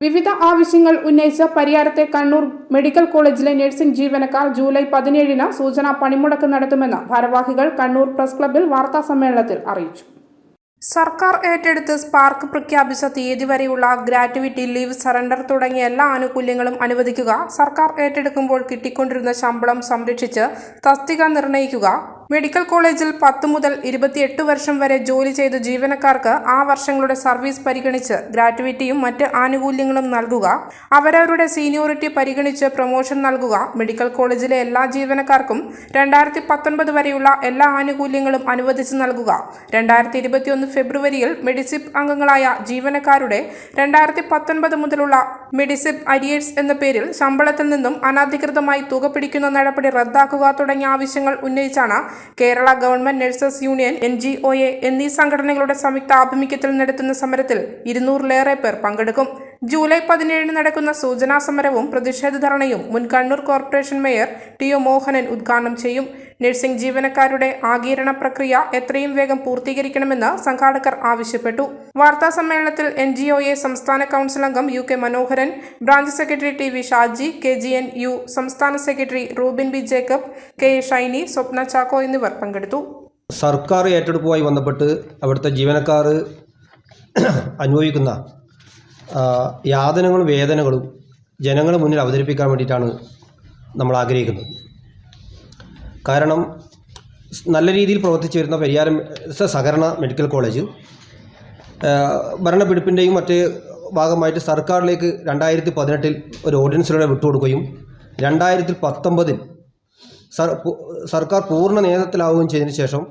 വിവിധ ആവശ്യങ്ങൾ ഉന്നയിച്ച പരിയാരത്തെ കണ്ണൂർ മെഡിക്കൽ കോളേജിലെ നഴ്സിംഗ് ജീവനക്കാർ ജൂലൈ പതിനേഴിന് സൂചനാ പണിമുടക്ക് നടത്തുമെന്ന് ഭാരവാഹികൾ കണ്ണൂർ പ്രസ് ക്ലബ്ബിൽ വാർത്താ സമ്മേളനത്തിൽ അറിയിച്ചു. സർക്കാർ ഏറ്റെടുത്ത് സ്പാർക്ക് പ്രഖ്യാപിച്ച തീയതി വരെയുള്ള ഗ്രാറ്റുവിറ്റി ലീവ് സറണ്ടർ തുടങ്ങിയ എല്ലാ ആനുകൂല്യങ്ങളും അനുവദിക്കുക സർക്കാർ ഏറ്റെടുക്കുമ്പോൾ കിട്ടിക്കൊണ്ടിരുന്ന ശമ്പളം സംരക്ഷിച്ച് തസ്തിക നിർണയിക്കുക മെഡിക്കൽ കോളേജിൽ പത്ത് മുതൽ ഇരുപത്തിയെട്ട് വർഷം വരെ ജോലി ചെയ്ത ജീവനക്കാർക്ക് ആ വർഷങ്ങളുടെ സർവീസ് പരിഗണിച്ച് ഗ്രാറ്റുവിറ്റിയും മറ്റ് ആനുകൂല്യങ്ങളും നൽകുക. അവരവരുടെ സീനിയോറിറ്റി പരിഗണിച്ച് പ്രൊമോഷൻ നൽകുക. മെഡിക്കൽ കോളേജിലെ എല്ലാ ജീവനക്കാർക്കും രണ്ടായിരത്തി പത്തൊൻപത് വരെയുള്ള എല്ലാ ആനുകൂല്യങ്ങളും അനുവദിച്ച് നൽകുക. രണ്ടായിരത്തി ഇരുപത്തിയൊന്ന് ഫെബ്രുവരിയിൽ മെഡിസിപ്പ് അംഗങ്ങളായ ജീവനക്കാരുടെ രണ്ടായിരത്തി പത്തൊൻപത് മുതലുള്ള മെഡിസിപ്പ് അരിയേഴ്സ് എന്ന പേരിൽ ശമ്പളത്തിൽ നിന്നും അനധികൃതമായി തുക പിടിക്കുന്ന നടപടി റദ്ദാക്കുക തുടങ്ങിയ ആവശ്യങ്ങൾ ഉന്നയിച്ചാണ് Kerala government nurses union N G O A എന്നീ സംഘടനകളുടെ സംയുക്ത ആഭിമുഖ്യത്തിൽ നടത്തുന്ന സമരത്തിൽ ഇരുന്നൂറിലേറെ പേർ പങ്കെടുക്കും. ജൂലൈ പതിനേഴിന് നടക്കുന്ന സൂചനാ സമരവും പ്രതിഷേധ ധർണയും മുൻ Kannur corporation mayor T O Mohanan ഉദ്ഘാടനം ചെയ്യും. നഴ്സിംഗ് ജീവനക്കാരുടെ ആഗീരണ പ്രക്രിയ എത്രയും വേഗം പൂർത്തീകരിക്കണമെന്ന് സംഘാടകർ ആവശ്യപ്പെട്ടു. വാർത്താ സമ്മേളനത്തിൽ എൻ ജി ഒ എ സംസ്ഥാന കൗൺസിൽ അംഗം U K Manoharan branch secretary T V Shaji K G N U സംസ്ഥാന secretary Rubin B Jacob K A Shiny Swapna Chacko എന്നിവർ പങ്കെടുത്തു. സർക്കാർ ഏറ്റെടുപ്പുമായി ബന്ധപ്പെട്ട് അവിടുത്തെ ജീവനക്കാർ അനുഭവിക്കുന്ന യാതനകളും വേദനകളും ജനങ്ങളുടെ മുന്നിൽ അവതരിപ്പിക്കാൻ വേണ്ടിയിട്ടാണ് നമ്മൾ ആഗ്രഹിക്കുന്നത്. കാരണം നല്ല രീതിയിൽ പ്രവർത്തിച്ചു വരുന്ന പരിയാരം സഹകരണ മെഡിക്കൽ കോളേജ് ഭരണപിടിപ്പിന്റെയും മറ്റ് ഭാഗമായിട്ട് സർക്കാരിലേക്ക് രണ്ടായിരത്തി പതിനെട്ടിൽ ഒരു ഓർഡിനൻസിലൂടെ വിട്ടുകൊടുക്കുകയും രണ്ടായിരത്തി പത്തൊമ്പതിൽ സർ സർക്കാർ പൂർണ നേതൃത്വത്തിലാവുകയും ചെയ്തതിന് ശേഷം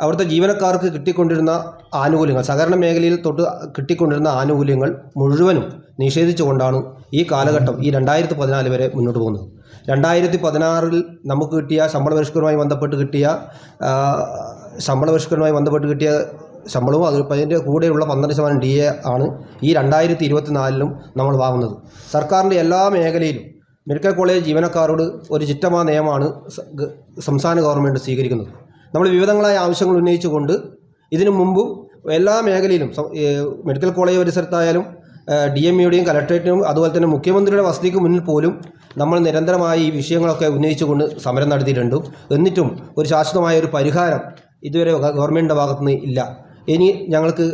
അവിടുത്തെ ജീവനക്കാർക്ക് കിട്ടിക്കൊണ്ടിരുന്ന ആനുകൂല്യങ്ങൾ സഹകരണ മേഖലയിൽ തൊട്ട് കിട്ടിക്കൊണ്ടിരുന്ന ആനുകൂല്യങ്ങൾ മുഴുവനും നിഷേധിച്ചുകൊണ്ടാണ് ഈ കാലഘട്ടം ഈ രണ്ടായിരത്തി പതിനാല് വരെ മുന്നോട്ട് പോകുന്നത്. രണ്ടായിരത്തി പതിനാറിൽ നമുക്ക് കിട്ടിയ ശമ്പള പരിഷ്കരണവുമായി ബന്ധപ്പെട്ട് കിട്ടിയ ശമ്പള പരിഷ്കരണവുമായി ബന്ധപ്പെട്ട് കിട്ടിയ ശമ്പളവും അത് അതിന്റെ കൂടെയുള്ള പന്ത്രണ്ട് ശതമാനം ഡി എ ആണ് ഈ രണ്ടായിരത്തി ഇരുപത്തിനാലിലും നമ്മൾ വാങ്ങുന്നത്. സർക്കാരിന്റെ എല്ലാ മേഖലയിലും മെഡിക്കൽ കോളേജ് ജീവനക്കാരോട് ഒരു ചിറ്റമായ നിയമമാണ് സംസ്ഥാന ഗവൺമെന്റ് സ്വീകരിക്കുന്നത്. നമ്മൾ വിവിധങ്ങളായ ആവശ്യങ്ങൾ ഉന്നയിച്ചുകൊണ്ട് ഇതിനു മുമ്പും എല്ലാ മേഖലയിലും മെഡിക്കൽ കോളേജ് പരിസരത്തായാലും ഡി എം ഇയുടെയും കലക്ട്രേറ്റിനും അതുപോലെ തന്നെ മുഖ്യമന്ത്രിയുടെ വസതിക്ക് മുന്നിൽ പോലും നമ്മൾ നിരന്തരമായി ഈ വിഷയങ്ങളൊക്കെ ഉന്നയിച്ചുകൊണ്ട് സമരം നടത്തിയിട്ടുണ്ട്. എന്നിട്ടും ഒരു ശാശ്വതമായ ഒരു പരിഹാരം ഇതുവരെ ഗവൺമെന്റിന്റെ ഭാഗത്തുനിന്ന് ഇല്ല. ഇനി ഞങ്ങൾക്ക്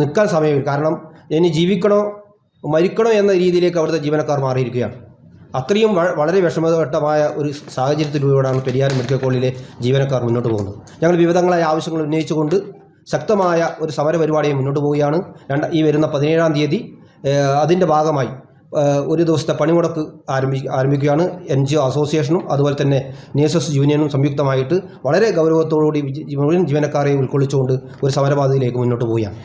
നിൽക്കാൻ സമയമില്ല. കാരണം ഇനി ജീവിക്കണോ മരിക്കണോ എന്ന രീതിയിലേക്ക് അവിടുത്തെ ജീവനക്കാർ മാറിയിരിക്കുകയാണ്. അത്രയും വളരെ വിഷമഘട്ടമായ ഒരു സാഹചര്യത്തിലൂടെയാണ് പെരിയാർ മെഡിക്കൽ കോളേജിലെ ജീവനക്കാർ മുന്നോട്ട് പോകുന്നത്. ഞങ്ങൾ വിവിധങ്ങളായ ആവശ്യങ്ങൾ ഉന്നയിച്ചുകൊണ്ട് ശക്തമായ ഒരു സമര പരിപാടിയെ മുന്നോട്ട് പോവുകയാണ്. രണ്ട് ഈ വരുന്ന പതിനേഴാം തീയതി അതിന്റെ ഭാഗമായി ഒരു ദിവസത്തെ പണിമുടക്ക് ആരംഭി ആരംഭിക്കുകയാണ്. എൻ ജി ഒ അസോസിയേഷനും അതുപോലെ തന്നെ നേഴ്സസ് യൂണിയനും സംയുക്തമായിട്ട് വളരെ ഗൗരവത്തോടുകൂടി മുഴുവൻ ജീവനക്കാരെ ഉൾക്കൊള്ളിച്ചുകൊണ്ട് ഒരു സമരപാതയിലേക്ക് മുന്നോട്ട് പോവുകയാണ്.